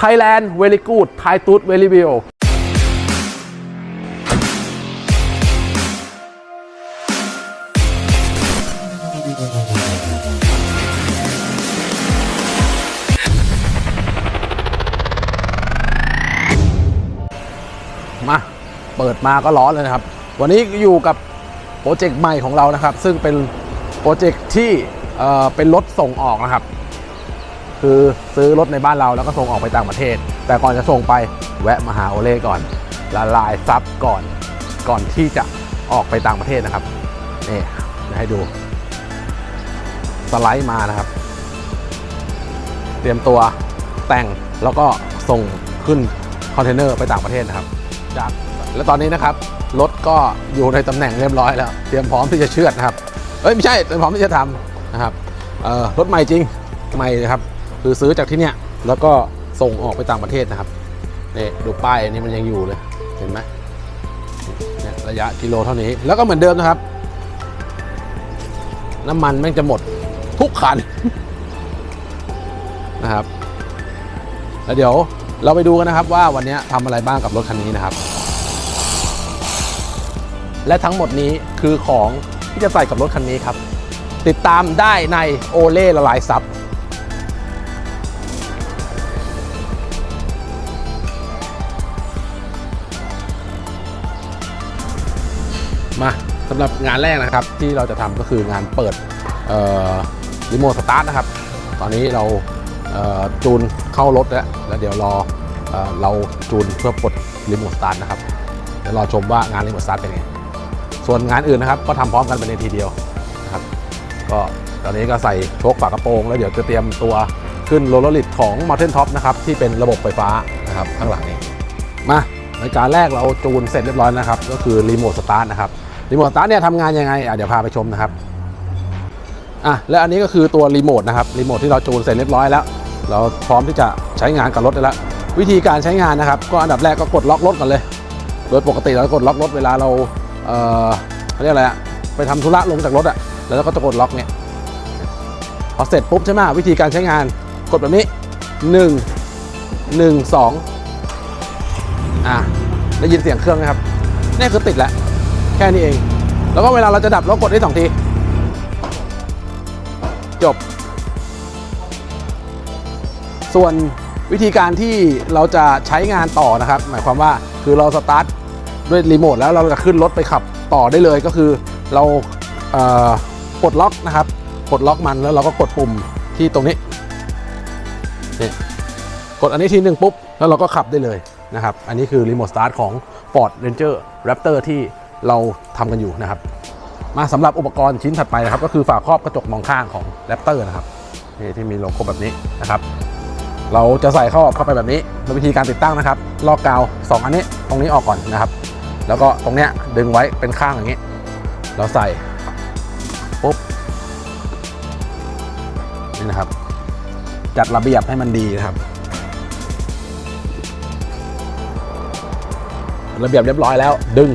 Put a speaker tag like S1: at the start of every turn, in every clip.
S1: Thailand very good Thai tooth very well มา เปิดมาก็ร้อนเลยนะครับ วันนี้อยู่กับโปรเจกต์ใหม่ของเรานะครับ ซึ่งเป็นโปรเจกต์ที่เเป็นรถส่งออกนะครับ คือซื้อรถในบ้านเราแล้วก็ส่งออกไปต่างประเทศ แต่ก่อนจะส่งไปแวะมาหาโอเล่ก่อนละลายซับก่อนก่อนที่จะออกไปต่างประเทศนะครับนี่เดี๋ยวให้ดูสไลด์มานะครับ เตรียมตัวแต่งแล้วก็ส่งขึ้นคอนเทนเนอร์ไปต่างประเทศนะครับจากและตอนนี้นะครับรถก็อยู่ในตำแหน่งเรียบร้อยแล้ว เตรียมพร้อมที่จะเชือดนะครับเอ้ยไม่ใช่เตรียมพร้อมที่จะทำนะครับรถใหม่จริงใหม่นะครับ คือซื้อจากที่เนี่ยแล้วก็ส่งออกไปต่างประเทศนะครับนี่ดูป้ายอันนี้มันยังอยู่เลยเห็นไหมเนี่ยระยะกิโลเท่านี้ แล้วก็เหมือนเดิมนะครับ น้ำมันแม่งจะหมดทุกคันนะครับ แล้วเดี๋ยวเราไปดูกันนะครับว่าวันนี้ทำอะไรบ้างกับรถคันนี้นะครับ และทั้งหมดนี้คือของที่จะใส่กับรถคันนี้ครับ ติดตามได้ในโอเล่ละลายซับ สำหรับงานแรกนะครับที่เราจะทำก็คืองานเปิดรีโมทสตาร์ทนะครับ ตอนนี้เราเจูนเข้ารถแล้วแล้วเดี๋ยวรอเเราจูนเพื่อปลดรีโมทสตาร์ทนะครับเดี๋ยวรอชมว่างานรีโมทสตาร์ทเป็นไงส่วนงานอื่นนะครับก็ทำพร้อมกันไปในทีเดียวนะครับก็ตอนนี้ก็ใส่โชคฝากระโปรง แล้วเดี๋ยวจะเตรียมตัวขึ้นโรลเลอร์ลิดของ Mountain Top นะครับที่เป็นระบบไฟฟ้านะครับข้างหลังนี้มาในการแรกเราจูนเสร็จเรียบร้อยนะครับ ก็คือรีโมทสตาร์ทนะครับ รีโมทสตาร์ทเนี่ยทำงานยังไงอะเดี๋ยวพาไปชมนะครับอะและอันนี้ก็คือตัวรีโมทนะครับรีโมทที่เราจูนเสร็จเรียบร้อยแล้ว เราพร้อมที่จะใช้งานกับรถได้แล้ววิธีการใช้งานนะครับ ก็อันดับแรกก็กดล็อกรถก่อนเลย โดยปกติเราจะกดล็อกรถเวลาเราเอ่อเขาเรียกอะไรอะไปทำธุระลงจากรถอะแล้วเราก็จะกดล็อกเนี่ยพอเสร็จปุ๊บใช่ไหมวิธีการใช้งานกดแบบนี้ 1 1 2อะได้ยินเสียงเครื่องไหมครับนี่คือติดแล้ว แค่นี้เอง แล้วก็เวลาเราจะดับเรากดได้สองที จบ ส่วนวิธีการที่เราจะใช้งานต่อนะครับ หมายความว่าคือเราสตาร์ทด้วยรีโมทแล้วเราจะขึ้นรถไปขับต่อได้เลยก็คือเราเอ่อปลดล็อกนะครับปลดล็อกมันแล้วเราก็กดปุ่มที่ตรงนี้นี่กดอันนี้ทีหนึ่งปุ๊บ แล้วเราก็ขับได้เลยนะครับ อันนี้คือรีโมทสตาร์ทของ Ford Ranger Raptor ที่ เราทำกันอยู่นะครับ มาสำหรับอุปกรณ์ชิ้นถัดไปนะครับ ก็คือฝาครอบกระจกมองข้างของแรปเตอร์นะครับนี่ที่มีโลโก้แบบนี้นะครับ เราจะใส่เข้าเข้าไปแบบนี้โดยวิธีการติดตั้งนะครับลอกกาว 2 อันนี้ตรงนี้ออกก่อนนะครับ แล้วก็ตรงเนี้ยดึงไว้เป็นข้างอย่างนี้ เราใส่ปุ๊บนี่นะครับ จัดระเบียบให้มันดีนะครับ ระเบียบเรียบร้อยแล้วดึง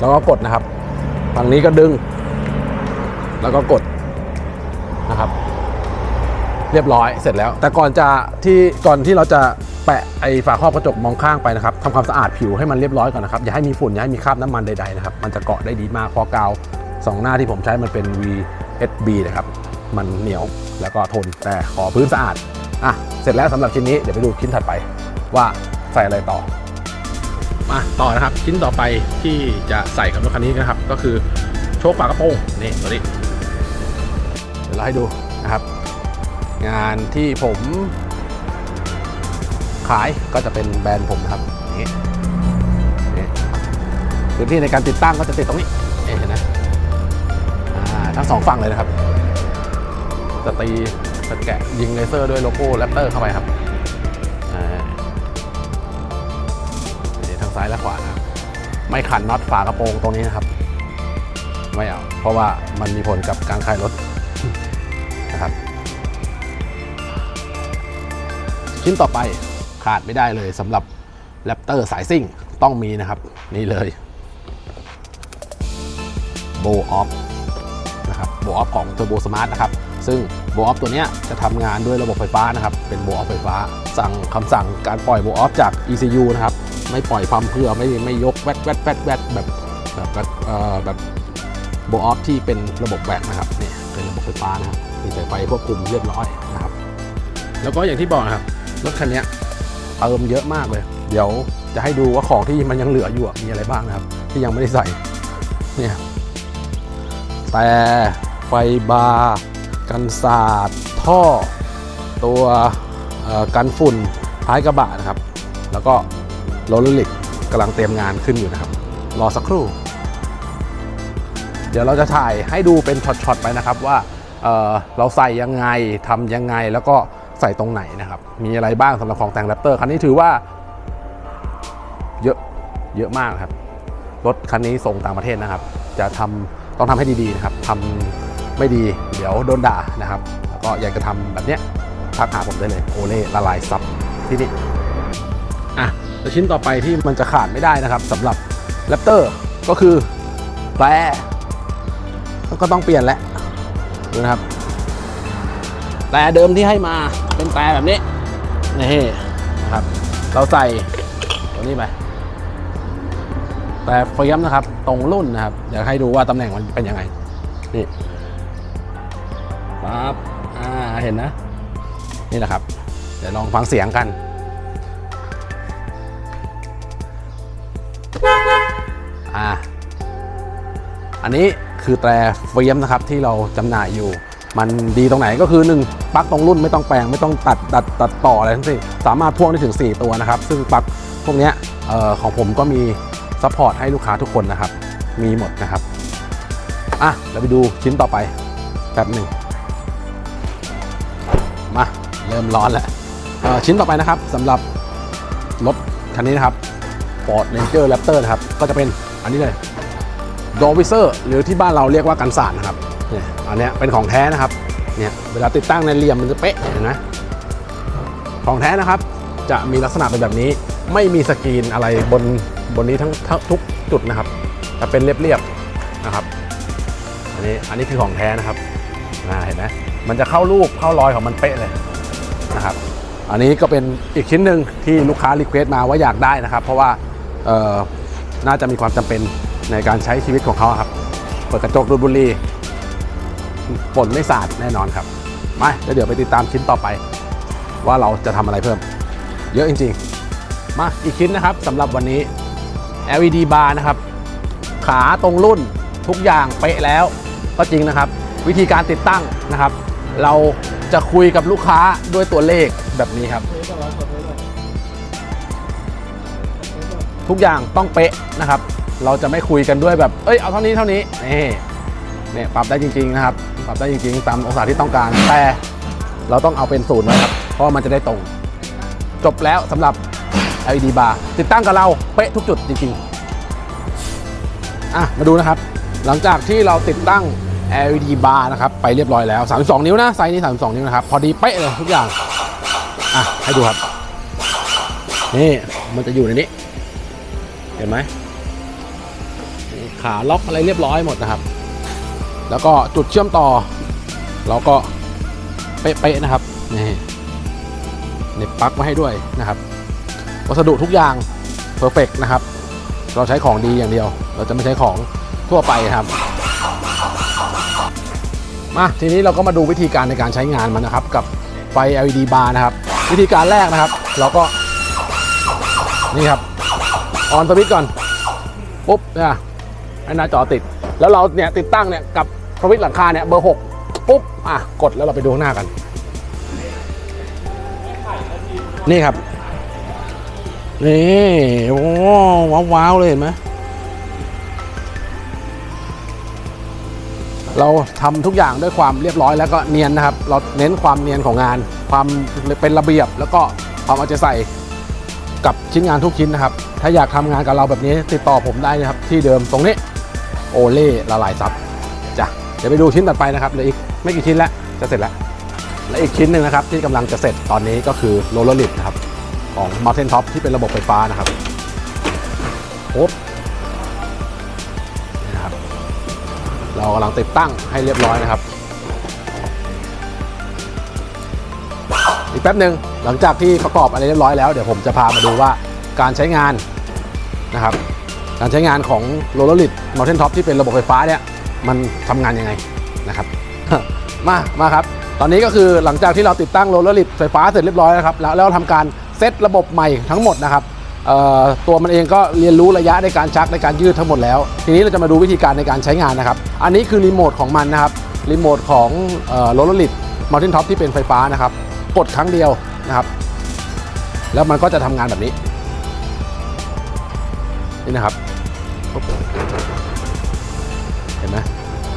S1: แล้วก็กดนะครับฝั่งนี้ก็ดึง แล้วก็กดนะครับ เรียบร้อยเสร็จแล้ว แต่ก่อนจะที่ก่อนที่เราจะแปะไอ้ฝาครอบกระจกมองข้างไปนะครับทำความสะอาดผิวให้มันเรียบร้อยก่อนนะครับอย่าให้มีฝุ่นอย่าให้มีคราบน้ำมันใดๆนะครับมันจะเกาะได้ดีมากพราะกาวสองหน้าที่ผมใช้มันเป็น VSB นะครับมันเหนียวแล้วก็ทนแต่ขอพื้นสะอาดอะเสร็จแล้วสำหรับชิ้นนี้เดี๋ยวไปดูชิ้นถัดไปว่าใส่อะไรต่อ มาต่อนะครับ ชิ้นต่อไปที่จะใส่กับรถคันนี้นะครับ ก็คือโชคฝากระโปรงนี่ตัวนี้เดี๋ยวเราให้ดูนะครับ งานที่ผมขายก็จะเป็นแบรนด์ผมนะครับอย่างนี้พื้นที่ในการติดตั้งก็จะติดตรงนี้เห็นไหมทั้งสองฝั่งเลยนะครับจะตีจะแกะยิงเลเซอร์ด้วยโลโก้แรปเตอร์เข้าไปครับ ซ้ายและขวานะครับไม่ขันน็อตฝากระโปรงตรงนี้นะครับ ไม่เอา เพราะว่ามันมีผลกับการคลายรถนะครับ ชิ้นต่อไปขาดไม่ได้เลยสำหรับแรปเตอร์สายซิ่งต้องมีนะครับ นี่เลยโบออฟนะครับโบออฟของ Turbo Smart นะครับ ซึ่งโบออฟตัวนี้จะทำงานด้วยระบบไฟฟ้านะครับ เป็นโบออฟไฟฟ้า สั่งคำสั่งการปล่อยโบออฟจาก ECU นะครับ ไม่ปล่อยพัมเพื่อไม่ไม่ยกแวดแวดแวดแวดแบบแบบแบบแบบโบออฟที่เป็นระบบแวกนะครับเนี่ยเป็นระบบไฟฟ้านะครับมีสายไฟควบคุมเรียบร้อยนะครับ แล้วก็อย่างที่บอกนะครับรถคันเนี้ยเติมเยอะมากเลย เดี๋ยวจะให้ดูว่าของที่มันยังเหลืออยู่มีอะไรบ้างนะครับ ที่ยังไม่ได้ใส่เนี่ยแต่ไฟบาร์กันสาดท่อ ตัวกันฝุ่นท้ายกระบะนะครับ แล้วก็ โรลเลอร์ลิกกำลังเตรียมงานขึ้นอยู่นะครับ รอสักครู่ เดี๋ยวเราจะถ่ายให้ดูเป็นช็อตๆไปนะครับว่าเเราใส่ยังไงทำยังไงแล้วก็ใส่ตรงไหนนะครับ มีอะไรบ้างสำหรับของแต่งแรปเตอร์คันนี้ถือว่า เยอะเยอะมากครับ รถคันนี้ส่งต่างประเทศนะครับ จะทำต้องทำให้ดีๆนะครับทำไม่ดีเดี๋ยวโดนด่านะครับ แล้วก็อยากจะทำแบบเนี้ยทักหาผมได้เลยโอเล่ละลายซับที่นี่ แล้วชิ้นต่อไปที่มันจะขาดไม่ได้นะครับสำหรับแรปเตอร์ก็คือแปรก็ต้องเปลี่ยนแหละดูนะครับแต่เดิมที่ให้มาเป็นแต่แบบนี้นี่นะครับ เราใส่ตัวนี้ไปแต่เฟรมนะครับ ตรงรุ่นนะครับอยากให้ดูว่าตำแหน่งมันเป็นยังไงนี่ปั๊บอ่าเห็นนะ นี่แหละครับ เดี๋ยวลองฟังเสียงกัน อันนี้คือแตรเฟรมนะครับที่เราจำหน่ายอยู่ มันดีตรงไหนก็คือ 1ปลั๊กตรงรุ่นไม่ต้องแปลงไม่ต้องตัดตัดตัดต่ออะไรทั้งสิ้นสามารถพ่วงได้ถึง 4 ตัวนะครับ ซึ่งปลั๊กพวกนี้ของผมก็มีซัพพอร์ตให้ลูกค้าทุกคนนะครับ มีหมดนะครับอะเราไปดูชิ้นต่อไปแป๊บหนึ่งมาเริ่มร้อนแล้วชิ้นต่อไปนะครับสำหรับรถคันนี้นะครับ Ford Ranger Raptor นะครับ ก็จะเป็นอันนี้เลย ดอวิเซอร์หรือที่บ้านเราเรียกว่ากันสาดนะครับเนี่ยอันเนี้ยเป็นของแท้นะครับเนี่ยเวลาติดตั้งในเหลี่ยมมันจะเป๊ะเห็นไหมของแท้นะครับจะมีลักษณะเป็นแบบนี้ไม่มีสกรีนอะไรบนบนนี้ทั้งทุกจุดนะครับจะเป็นเรียบๆนะครับอันนี้อันนี้คือของแท้นะครับเห็นไหมมันจะเข้ารูปเข้ารอยของมันเป๊ะเลยนะครับอันนี้ก็เป็นอีกชิ้นหนึ่งที่ลูกค้ารีเควสต์มาว่าอยากได้นะครับ เพราะว่าน่าจะมีความจำเป็น ในการใช้ชีวิตของเขาครับเปิดกระจกดูดบุหรี่ฝนไม่สาดแน่นอนครับมาแล้วเดี๋ยวไปติดตามชิ้นต่อไป ว่าเราจะทำอะไรเพิ่ม เยอะจริง ๆ มาอีกชิ้นนะครับสำหรับวันนี้ LED bar นะครับ ขาตรงรุ่นทุกอย่างเป๊ะแล้วก็จริงนะครับ วิธีการติดตั้งนะครับ เราจะคุยกับลูกค้าด้วยตัวเลขแบบนี้ครับ ทุกอย่างต้องเป๊ะนะครับ เราจะไม่คุยกันด้วยแบบ เอ้ย เอาเท่านี้เท่านี้ นี่เนี่ยปรับได้จริงๆนะครับ ปรับได้จริงๆ ตามองศาที่ต้องการ แต่เราต้องเอาเป็นศูนย์ไว้ครับ เพราะมันจะได้ตรง จบแล้วสำหรับ LED bar ติดตั้งกับเราเป๊ะทุกจุดจริงๆ อะ มาดูนะครับ หลังจากที่เราติดตั้ง LED bar นะครับ ไปเรียบร้อยแล้ว 32 นิ้วนะไซส์นี้ 32 นิ้วนะครับ พอดีเป๊ะเลยทุกอย่าง อะ ให้ดูครับ นี่ มันจะอยู่ในนี้ เห็นไหม ขาล็อกอะไรเรียบร้อยหมดนะครับ แล้วก็จุดเชื่อมต่อ เราก็เป๊ะๆนะครับนี่เน็บปลั๊กไว้ให้ด้วยนะครับ วัสดุทุกอย่างเพอร์เฟกนะครับ เราใช้ของดีอย่างเดียว เราจะไม่ใช้ของทั่วไปครับ มาทีนี้เราก็มาดูวิธีการในการใช้งานมันนะครับ กับไฟ LED bar นะครับ วิธีการแรกนะครับ เราก็นี่ครับออนสวิตช์ก่อนปุ๊บเนี่ย ให้หน้าจอติด แล้วเราเนี่ยติดตั้งเนี่ยกับสวิตหลังคาเนี่ยเบอร์6ปุ๊บอะกดแล้วเราไปดูข้างหน้ากัน นี่ครับ นี่โอ้ว้าวาวเลยเห็นไหมเราทำทุกอย่างด้วยความเรียบร้อยแล้วก็เนียนนะครับ เราเน้นความเนียนของงาน ความเป็นระเบียบแล้วก็ความเอาใจใส่กับชิ้นงานทุกชิ้นนะครับ ถ้าอยากทำงานกับเราแบบนี้ติดต่อผมได้นะครับ ที่เดิมตรงนี้ โอเล่ละลายซับจ้ะเดี๋ยวไปดูชิ้นต่อไปนะครับเหลืออีกไม่กี่ชิ้นแล้วจะเสร็จแล้ว และอีกชิ้นหนึ่งนะครับที่กำลังจะเสร็จตอนนี้ก็คือโรลเลอร์ลิดนะครับของ Mountain Top ที่เป็นระบบไฟฟ้านะครับปุ๊บนะครับ เรากำลังติดตั้งให้เรียบร้อยนะครับ อีกแป๊บหนึ่งหลังจากที่ประกอบอะไรเรียบร้อยแล้ว เดี๋ยวผมจะพามาดูว่าการใช้งานนะครับ การใช้งานของโรลเลอร์ลิดมอเทนท็อปที่เป็นระบบไฟฟ้าเนี่ยมันทำงานยังไงนะครับ มามาครับ ตอนนี้ก็คือหลังจากที่เราติดตั้งโรลเลอร์ลิดไฟฟ้าเสร็จเรียบร้อยแล้วครับ แล้วแล้วทำการเซตระบบใหม่ทั้งหมดนะครับตัวมันเองก็เรียนรู้ระยะในการชักในการยืดทั้งหมดแล้ว ทีนี้เราจะมาดูวิธีการในการใช้งานนะครับ อันนี้คือรีโมทของมันนะครับรีโมทของโรลเลอร์ลิดมอเทนท็อปที่เป็นไฟฟ้านะครับ กดครั้งเดียวนะครับ แล้วมันก็จะทำงานแบบนี้นี่นะครับ เห็นไหม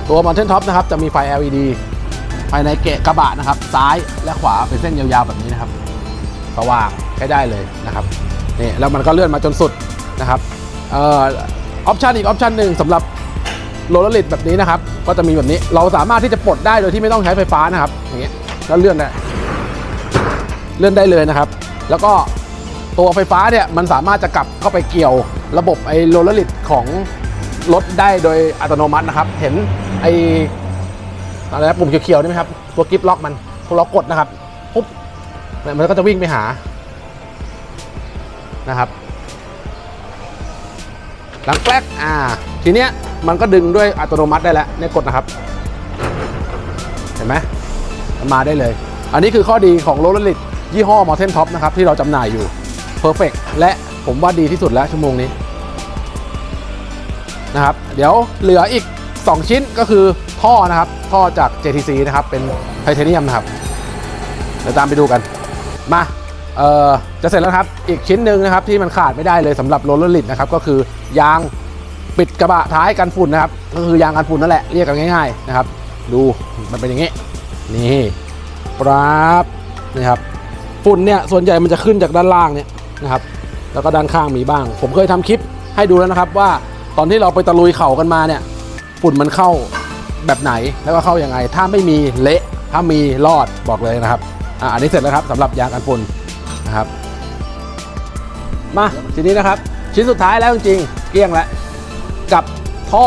S1: ตัว Mountain Top นะครับ จะมีไฟ LED ภายในเกะกระบะนะครับ ซ้ายและขวาเป็นเส้นยาวๆแบบนี้นะครับสว่างใช้ได้เลยนะครับนี่แล้วมันก็เลื่อนมาจนสุดนะครับออปชันอีกออปชันหนึ่งสำหรับโรลเลอร์ลิดแบบนี้นะครับ ก็จะมีแบบนี้เราสามารถที่จะปลดได้โดยที่ไม่ต้องใช้ไฟฟ้านะครับอย่างเงี้ยแล้วเลื่อนได้เลื่อนได้เลยนะครับ แล้วก็ตัวไฟฟ้าเนี่ยมันสามารถจะกลับเข้าไปเกี่ยวระบบไอ้โรลเลอร์ลิดของ รถได้โดยอัตโนมัตินะครับ เห็นไออะไรนะปุ่มเขียวๆนี่ไหมครับ ตัวกิฟล็อกมันพอเรากดนะครับปุ๊บมันก็จะวิ่งไปหานะครับ หลังแกลกอ่า ทีเนี้ยมันก็ดึงด้วยอัตโนมัติได้แล้วเนี่ยกดนะครับ เห็นไหมมันมาได้เลย อันนี้คือข้อดีของโรลเลอร์ลิดยี่ห้อ Mountain Top นะครับ ที่เราจำหน่ายอยู่ Perfect และผมว่าดีที่สุดแล้วชั่วโมงนี้ นะครับ เดี๋ยวเหลืออีก 2 ชิ้นก็คือท่อนะครับ ท่อจาก JTC นะครับ เป็นไทเทเนียมนะครับ เดี๋ยวตามไปดูกัน มาเอ่อจะเสร็จแล้วครับ อีกชิ้นหนึ่งนะครับที่มันขาดไม่ได้เลยสำหรับโรลเลอร์ลิดนะครับ ก็คือยางปิดกระบะท้ายกันฝุ่นนะครับ ก็คือยางกันฝุ่นนั่นแหละเรียกกันง่ายๆนะครับ ดูมันเป็นอย่างนี้ นี่ปราบนี่ครับฝุ่นเนี่ยส่วนใหญ่มันจะขึ้นจากด้านล่างเนี่ยนะครับ แล้วก็ด้านข้างมีบ้าง ผมเคยทำคลิปให้ดูแล้วนะครับว่า ตอนที่เราไปตะลุยเขากันมาเนี่ยฝุ่นมันเข้าแบบไหนแล้วก็เข้ายังไง ถ้าไม่มีเละถ้ามีรอดบอกเลยนะครับอะอันนี้เสร็จแล้วครับสำหรับยางกันฝุ่นนะครับ มาทีนี้นะครับ ชิ้นสุดท้ายแล้วจริงๆเกลี้ยงแล้วกับท่อ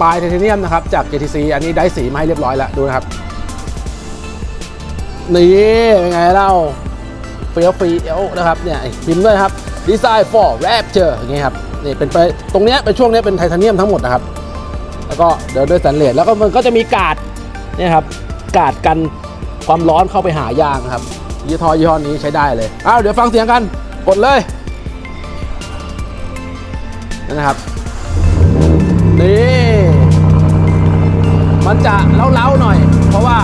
S1: ปลายไทเทเนียมนะครับจาก JTC อันนี้ได้สีมาให้เรียบร้อยแล้วดูนะครับนี่เป็นไงเล่าเฟี้ยวฟีเอลนะครับเนี่ยพิมพ์ด้วยครับ Design for Rapture อย่างเงี้ยครับ นี่เป็นไปตรงเนี้ยเป็นช่วงเนี้ยเป็นไทเทเนียมทั้งหมดนะครับ แล้วก็เดินด้วยสแตนเลสแล้วก็มันก็จะมีกาดเนี่ยครับกาดกันความร้อนเข้าไปหายางครับยี่ห้อยี่ห้อนี้ใช้ได้เลยอ้าวเดี๋ยวฟังเสียงกันกดเลยนี่นะครับนี่มันจะเล้าๆหน่อย เพราะว่า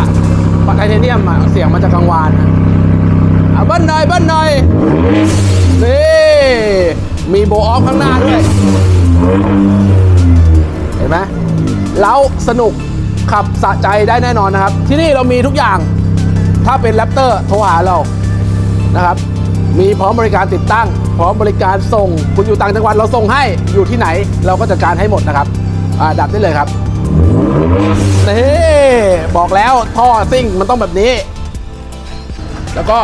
S1: ไทเทเนียมอะเสียงมันจะกังวานอะเบิ้ลหน่อยเบิ้ลหน่อยนี่ มีโบออฟข้างหน้าด้วย เห็นไหมแล้วสนุกขับสะใจได้แน่นอนนะครับ ที่นี่เรามีทุกอย่างถ้าเป็นแรปเตอร์โทรหาเรานะครับ มีพร้อมบริการติดตั้ง พร้อมบริการส่ง คุณอยู่ต่างจังหวัดเราส่งให้อยู่ที่ไหน เราก็จัดการให้หมดนะครับดับได้เลยครับนี่บอกแล้วท่อซิ่งมันต้องแบบนี้ แล้วก็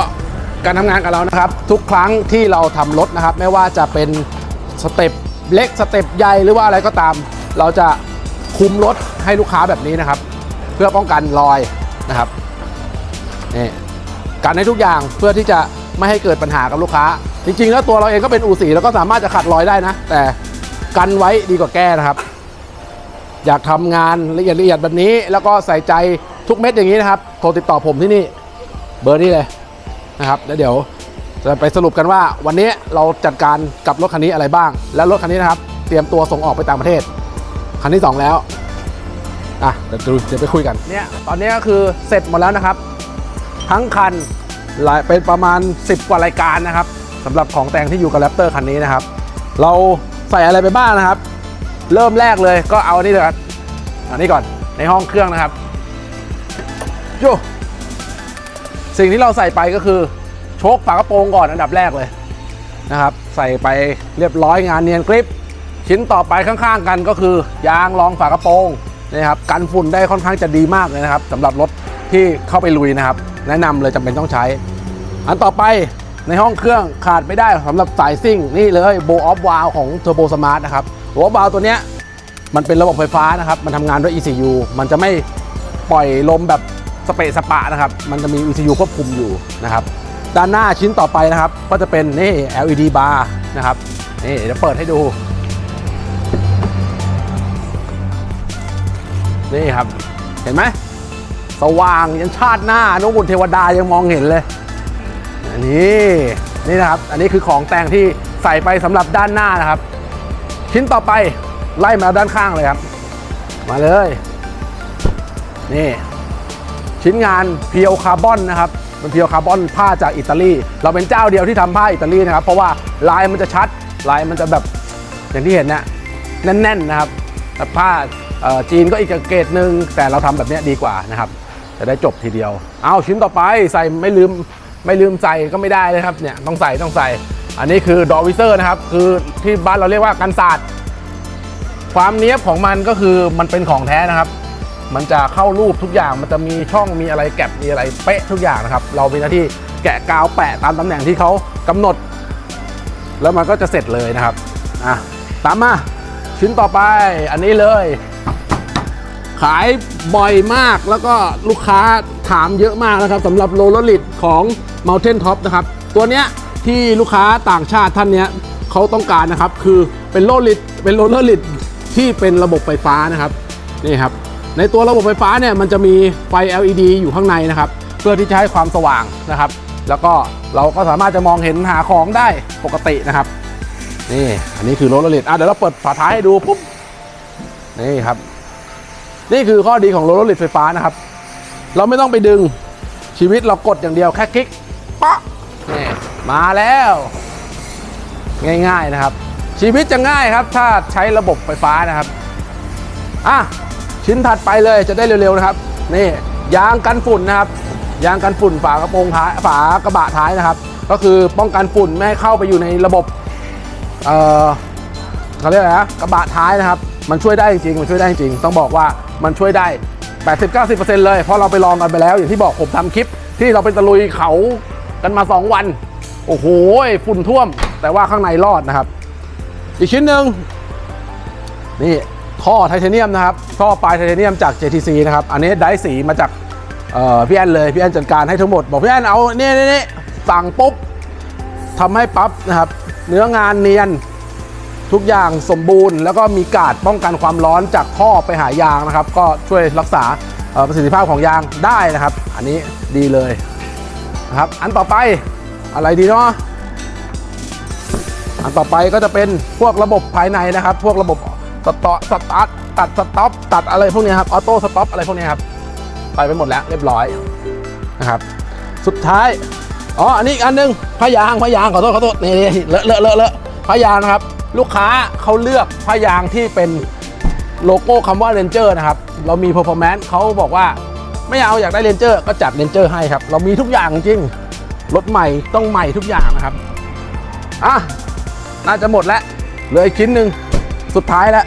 S1: การทำงานกับเรานะครับ ทุกครั้งที่เราทำรถนะครับ ไม่ว่าจะเป็นสเต็ปเล็กสเต็ปใหญ่หรือว่าอะไรก็ตาม เราจะคุมรถให้ลูกค้าแบบนี้นะครับ เพื่อป้องกันรอยนะครับนี่การให้ทุกอย่างเพื่อที่จะไม่ให้เกิดปัญหากับลูกค้า จริง ๆ แล้วตัวเราเองก็เป็นอู่สีแล้วก็สามารถจะขัดรอยได้นะ แต่กันไว้ดีกว่าแก้นะครับ อยากทำงานละเอียดละเอียดแบบนี้ แล้วก็ใส่ใจทุกเม็ดอย่างนี้นะครับ โทรติดต่อผมที่นี่ เบอร์นี้เลย นะครับแล้วเดี๋ยวจะไปสรุปกันว่าวันนี้เราจัดการกับรถคันนี้อะไรบ้าง แล้วรถคันนี้นะครับ เตรียมตัวส่งออกไปต่างประเทศ คันที่ 2 แล้วอะเดี๋ยวดูเดี๋ยวไปคุยกันเนี่ยตอนนี้ก็คือเสร็จหมดแล้วนะครับ ทั้งคันหลายเป็นประมาณ 10 กว่ารายการนะครับสำหรับของแต่งที่อยู่กับแรปเตอร์คันนี้นะครับ เราใส่อะไรไปบ้างนะครับ เริ่มแรกเลยก็เอาอันนี้เลยครับอันนี้ก่อนในห้องเครื่องนะครับโย สิ่งที่เราใส่ไปก็คือโชคฝากระโปรงก่อนอันดับแรกเลยนะครับ ใส่ไปเรียบร้อยงานเนียนกริป ชิ้นต่อไปข้างๆกันก็คือยางรองฝากระโปรงนะครับกันฝุ่นได้ค่อนข้างจะดีมากเลยนะครับสำหรับรถที่เข้าไปลุยนะครับ แนะนำเลยจำเป็นต้องใช้ อันต่อไปในห้องเครื่องขาดไม่ได้สำหรับสายซิ่งนี่เลยโบออฟวาลของ Turbo Smart นะครับโบออฟวาลตัวเนี้ยมันเป็นระบบไฟฟ้านะครับ มันทำงานด้วย ECU มันจะไม่ปล่อยลมแบบ สเปะสปะนะครับ มันจะมี ECU ควบคุมอยู่นะครับ ด้านหน้าชิ้นต่อไปนะครับ ก็จะเป็นนี่ LED bar นะครับ นี่เดี๋ยวเปิดให้ดู นี่ครับ เห็นไหม สว่างยันชาติหน้านุบุญเทวดายังมองเห็นเลย อันนี้นี่นะครับ อันนี้คือของแต่งที่ใส่ไปสำหรับด้านหน้านะครับ ชิ้นต่อไปไล่มาด้านข้างเลยครับ มาเลย นี่ ชิ้นงานเพียวคาร์บอนนะครับเป็นเพียวคาร์บอนผ้าจากอิตาลี เราเป็นเจ้าเดียวที่ทำผ้าอิตาลีนะครับ เพราะว่าลายมันจะชัด ลายมันจะแบบอย่างที่เห็นนะแน่นๆนะครับแต่ผ้าจีนก็อีกเกรดหนึ่งแต่เราทำแบบเนี้ยดีกว่านะครับ จะได้จบทีเดียว เอาชิ้นต่อไปใส่ไม่ลืมไม่ลืมใส่ก็ไม่ได้เลยครับเนี่ยต้องใส่ต้องใส่ อันนี้คือดอวิเซอร์นะครับ คือที่บ้านเราเรียกว่ากันศาสตร์ความเนี้ยบของมันก็คือมันเป็นของแท้นะครับ มันจะเข้ารูปทุกอย่างมันจะมีช่องมีอะไรแก็บมีอะไรเป๊ะทุกอย่างนะครับ เรามีหน้าที่แกะกาวแปะตามตำแหน่งที่เขากำหนด แล้วมันก็จะเสร็จเลยนะครับอะตามมาชิ้นต่อไปอันนี้เลย ขายบ่อยมากแล้วก็ลูกค้าถามเยอะมากนะครับสำหรับโรลลลิดของ Mountain Top นะครับ ตัวเนี้ยที่ลูกค้าต่างชาติท่านเนี้ยเขาต้องการนะครับ คือเป็นโรลลิดเป็นโรลลลิดที่เป็นระบบไฟฟ้านะครับนี่ครับ ในตัวระบบไฟฟ้าเนี่ยมันจะมีไฟ LED อยู่ข้างในนะครับ เพื่อที่จะให้ความสว่างนะครับ แล้วก็เราก็สามารถจะมองเห็นหาของได้ปกตินะครับนี่อันนี้คือโรลลลิดอะเดี๋ยวเราเปิดฝาท้ายให้ดูปุ๊บนี่ครับ นี่คือข้อดีของรถรถไฟฟ้านะครับ เราไม่ต้องไปดึงชีวิตเรากดอย่างเดียวแค่คลิกป๊ะนี่มาแล้ว ง่ายๆนะครับ ชีวิตจะง่ายครับ ถ้าใช้ระบบไฟฟ้านะครับอะ ชิ้นถัดไปเลยจะได้เร็วๆนะครับ นี่ยางกันฝุ่นนะครับ ยางกันฝุ่นฝากระโปรงท้ายฝากระบะท้ายนะครับ ก็คือป้องกันฝุ่นไม่ให้เข้าไปอยู่ในระบบเอ่อเขาเรียกอะไรนะกระบะท้ายนะครับ มันช่วยได้จริงๆมันช่วยได้จริงต้องบอกว่ามันช่วยได้ 80-90%เลย เพราะเราไปลองกันไปแล้ว อย่างที่บอกผมทำคลิป ที่เราไปตะลุยเขากันมา 2 วัน โอ้โหฝุ่นท่วม แต่ว่าข้างในรอดนะครับ อีกชิ้นหนึ่งนี่ ท่อไทเทเนียมนะครับท่อปลายไทเทเนียมจาก JTC นะครับ อันนี้ได้สีมาจากพี่แอนเลย พี่แอนจัดการให้ทั้งหมด บอกพี่แอนเอาเนี่ยเนี่นี่สั่งปุ๊บทำให้ปั๊บนะครับ เนื้องานเนียนทุกอย่างสมบูรณ์ แล้วก็มีกาดป้องกันความร้อนจากท่อไปหายางนะครับ ก็ช่วยรักษาประสิทธิภาพของยางได้นะครับ อันนี้ดีเลยนะครับ อันต่อไปอะไรดีเนาะอันต่อไปก็จะเป็นพวกระบบภายในนะครับ พวกระบบ สตอสตาร์ทตัดสต็อปตัดอะไรพวกนี้ครับออโต้สต็อปอะไรพวกนี้ครับไปไปหมดแล้วเรียบร้อยนะครับ สุดท้ายอ๋ออันนี้อีกอันหนึงพยางพยางขอโทษขอโทษนี่นี่เลอะเลอะเลอะเลอะพยางนะครับ ลูกค้าเขาเลือกพยางที่เป็นโลโก้คำว่า Ranger นะครับ เรามี performance เขาบอกว่าไม่เอาอยากได้ Ranger ก็จัด Ranger ให้ครับ เรามีทุกอย่างจริงรถใหม่ต้องใหม่ทุกอย่างนะครับอะน่าจะหมดแล้วเหลืออีกชิ้นหนึ่งสุดท้ายแล้ว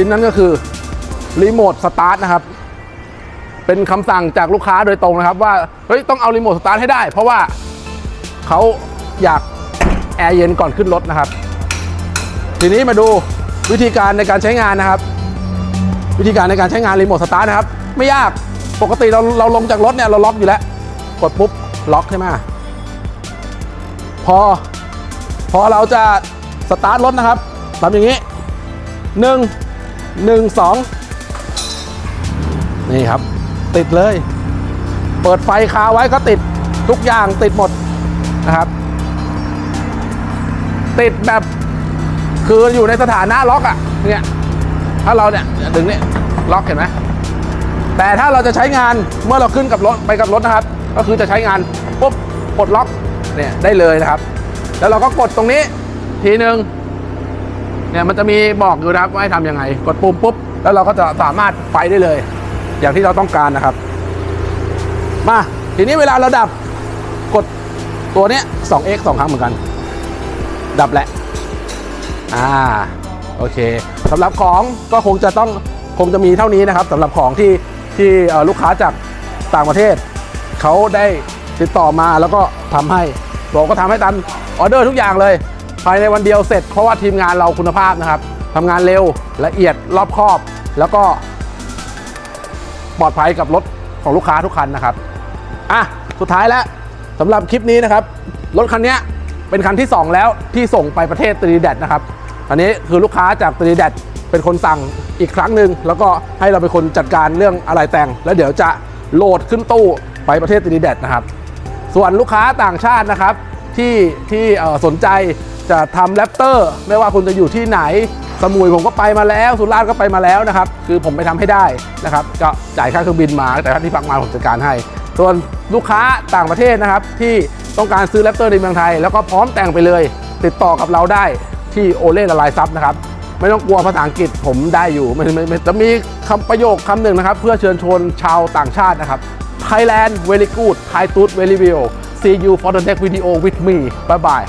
S1: ชิ้นนั้นก็คือรีโมทสตาร์ทนะครับ เป็นคำสั่งจากลูกค้าโดยตรงนะครับ ว่าเฮ้ยต้องเอารีโมทสตาร์ทให้ได้ เพราะว่าเขาอยากแอร์เย็นก่อนขึ้นรถนะครับ ทีนี้มาดูวิธีการในการใช้งานนะครับ วิธีการในการใช้งานรีโมทสตาร์ทนะครับ ไม่ยากปกติเราเราลงจากรถเนี่ยเราล็อกอยู่แล้ว กดปุ๊บล็อกใช่ไหมพอ พอเราจะสตาร์ทรถนะครับทำอย่างนี้หนึ่ง หนึ่งสองนี่ครับ ติดเลย เปิดไฟคาไว้ก็ติดทุกอย่างติดหมดนะครับ ติดแบบคืออยู่ในสถานะล็อกอะ่ะเนี่ยถ้าเราเนี่ยดึงเนี่ยล็อกเห็นไหมแต่ถ้าเราจะใช้งานเมื่อเราขึ้นกับรถไปกับรถนะครับ ก็คือจะใช้งานปุ๊บปลดล็อกเนี่ยได้เลยนะครับ แล้วเราก็กดตรงนี้ทีหนึ่ง เนี่ยมันจะมีบอกอยู่นะครับว่าให้ทำยังไง กดปุ่มปุ๊บ แล้วเราก็จะสามารถไปได้เลย อย่างที่เราต้องการนะครับ มาทีนี้เวลาเราดับกดตัวเนี้ย 2x 2 ครั้งเหมือนกัน ดับแหละ อ่า โอเคสำหรับของก็คงจะต้องคงจะมีเท่านี้นะครับสำหรับของที่ที่ลูกค้าจากต่างประเทศ เขาได้ติดต่อมาแล้วก็ทำให้เราก็ทำให้ตามออเดอร์ทุกอย่างเลยายในวันเดียวเสร็จเพราะว่าทีมงานเราคุณภาพนะครับทำงานเร็วละเอียดรอบคอบ แล้วก็ปลอดภัยกับรถของลูกค้าทุกคันนะครับอะสุดท้ายแล้วสำหรับคลิปนี้นะครับ รถคันนี้เป็นคันที่ 2 แล้วที่ส่งไปประเทศตรีแดดนะครับ อันนี้คือลูกค้าจากตรีแดดเป็นคนสั่งอีกครั้งหนึ่งแล้วก็ให้เราเป็นคนจัดการเรื่องอะไรแต่ง แล้วเดี๋ยวจะโหลดขึ้นตู้ไปประเทศตรีแดดนะครับ ส่วนลูกค้าต่างชาตินะครับที่ที่สนใจ จะทำแรปเตอร์ไม่ว่าคุณจะอยู่ที่ไหน สมุยผมก็ไปมาแล้ว สุราษฎร์ก็ไปมาแล้วนะครับ คือผมไปทำให้ได้นะครับ ก็จ่ายค่าเครื่องบินมาแต่ค่าที่พักมาผมจัดการให้ ส่วนลูกค้าต่างประเทศนะครับ ที่ต้องการซื้อแรปเตอร์ในเมืองไทย แล้วก็พร้อมแต่งไปเลย ติดต่อกับเราได้ที่โอเล่ละลายซับนะครับไม่ต้องกลัวภาษาอังกฤษผมได้อยู่ไม่ไม่ไม่จะมีคำประโยคคำหนึ่งนะครับ เพื่อเชิญชวนชาวต่างชาตินะครับ Thailand very good Thai tooth very well see you for the next video with me bye bye